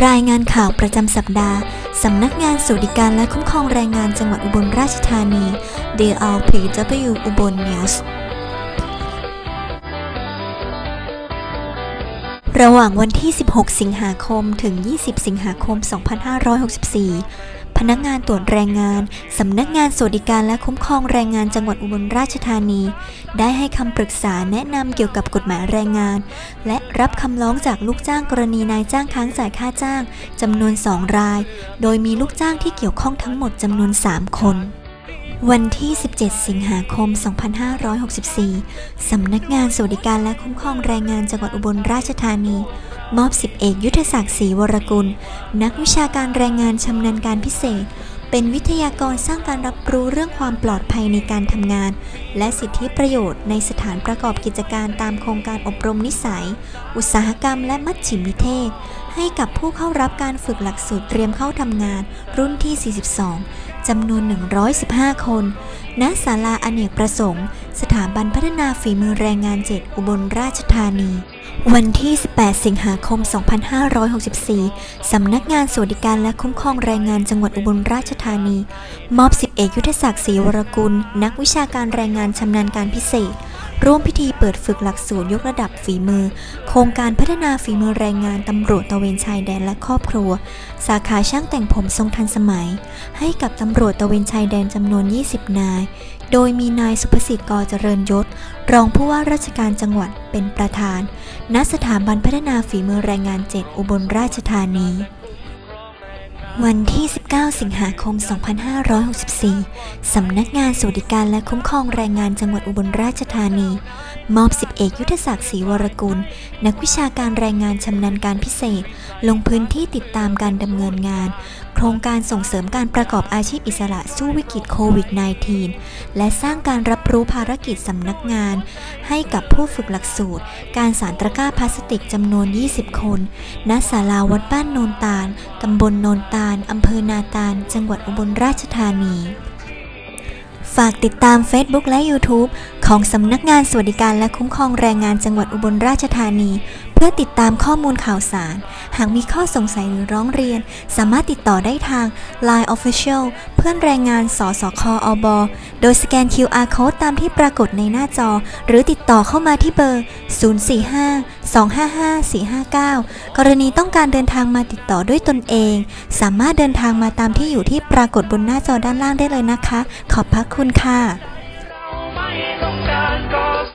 รายงานข่าวประจำสัปดาห์ สำนักงานสวัสดิการและคุ้มครองแรงงานจังหวัดอุบลราชธานี DLPW อุบล News ระหว่างวันที่ 16 สิงหาคม ถึง 20 สิงหาคม 2564 พนักงานตรวจแรงงาน สำนักงานสวัสดิการและคุ้มครองแรงงานจังหวัดอุบลราชธานี ได้ให้คำปรึกษาแนะนำเกี่ยวกับกฎหมายแรงงาน และรับคำร้องจากลูกจ้างกรณีนายจ้างค้างจ่ายค่าจ้างจำนวน 2 ราย โดยมีลูกจ้างที่เกี่ยวข้องทั้งหมดจำนวน 3 คน วันที่ 17 สิงหาคม 2564 สำนักงานสวัสดิการและคุ้มครองแรงงานจังหวัดอุบลราชธานี มอบสิบเอกยุทธศักดิ์ศรีวรกุล นักวิชาการแรงงานชำนาญการพิเศษ เป็นวิทยากรสร้างการรับรู้เรื่องความปลอดภัยในการทำงาน และสิทธิประโยชน์ในสถานประกอบกิจการตามโครงการอบรมนิสัย อุตสาหกรรมและมัชชิมนิเทศ ให้กับผู้เข้ารับการฝึกหลักสูตรเตรียมเข้าทำงาน รุ่นที่ 42 จำนวน 115 คน ณ ศาลาอเนกประสงค์ สถาบันพัฒนาฝีมือแรงงาน7อุบลราชธานี วันที่ 18 สิงหาคม 2564 สำนักงานสวัสดิการและคุ้มครองแรงงานจังหวัดอุบลราชธานี มอบสิบเอกยุทธศักดิ์ศรีวรกุล นักวิชาการแรงงานชำนาญการพิเศษ ร่วมพิธีเปิดฝึกหลักสูตรยกระดับฝีมือ โครงการพัฒนาฝีมือแรงงานตำรวจตะเวนชายแดนและครอบครัว สาขาช่างแต่งผมทรงทันสมัย ให้กับตำรวจตะเวนชายแดนจำนวน 20 นาย โดยมีนายสุภสิทธิ์กอเจริญยศ รองผู้ว่าราชการจังหวัดเป็นประธาน ณสถาบันพัฒนาฝีมือแรงงาน7อุบลราชธานี วันที่ 19 สิงหาคม 2564 สำนักงานสวัสดิการและคุ้มครองแรงงานจังหวัดอุบลราชธานี มอบสิบเอกยุทธศักดิ์ศรีวรกุล นักวิชาการแรงงานชำนาญการพิเศษ ลงพื้นที่ติดตามการดำเนินงาน ครงการส่งเสริมการประกอบอาชีพอิสระสู้วิกฤตโควิด -19 และสร้างการรับรู้ภารกิจสำนักงาน ให้กับผู้ฝึกหลักสูตร การสารตะกร้าพลาสติกจำนวน 20 คน ณ ศาลาวัดบ้านโนนตาล ตำบลโนนตาล อำเภอนาตาล จังหวัดอุบลราชธานี ฝากติดตาม Facebook และ YouTube ของสำนักงานสวัสดิการและคุ้มครองแรงงานจังหวัดอุบลราชธานี เพื่อติดตามข้อมูลข่าวสาร หากมีข้อสงสัยหรือร้องเรียน สามารถติดต่อได้ทาง Line Official เพื่อนแรงงานสสคอบโดยสแกน QR Code ตามที่ปรากฏในหน้าจอ หรือติดต่อเข้ามาที่เบอร์ 045-255-459 กรณีต้องการเดินทางมาติดต่อด้วยตนเอง สามารถเดินทางมาตามที่อยู่ที่ปรากฏบนหน้าจอด้านล่างได้เลยนะคะ ขอบพระคุณค่ะ Santo.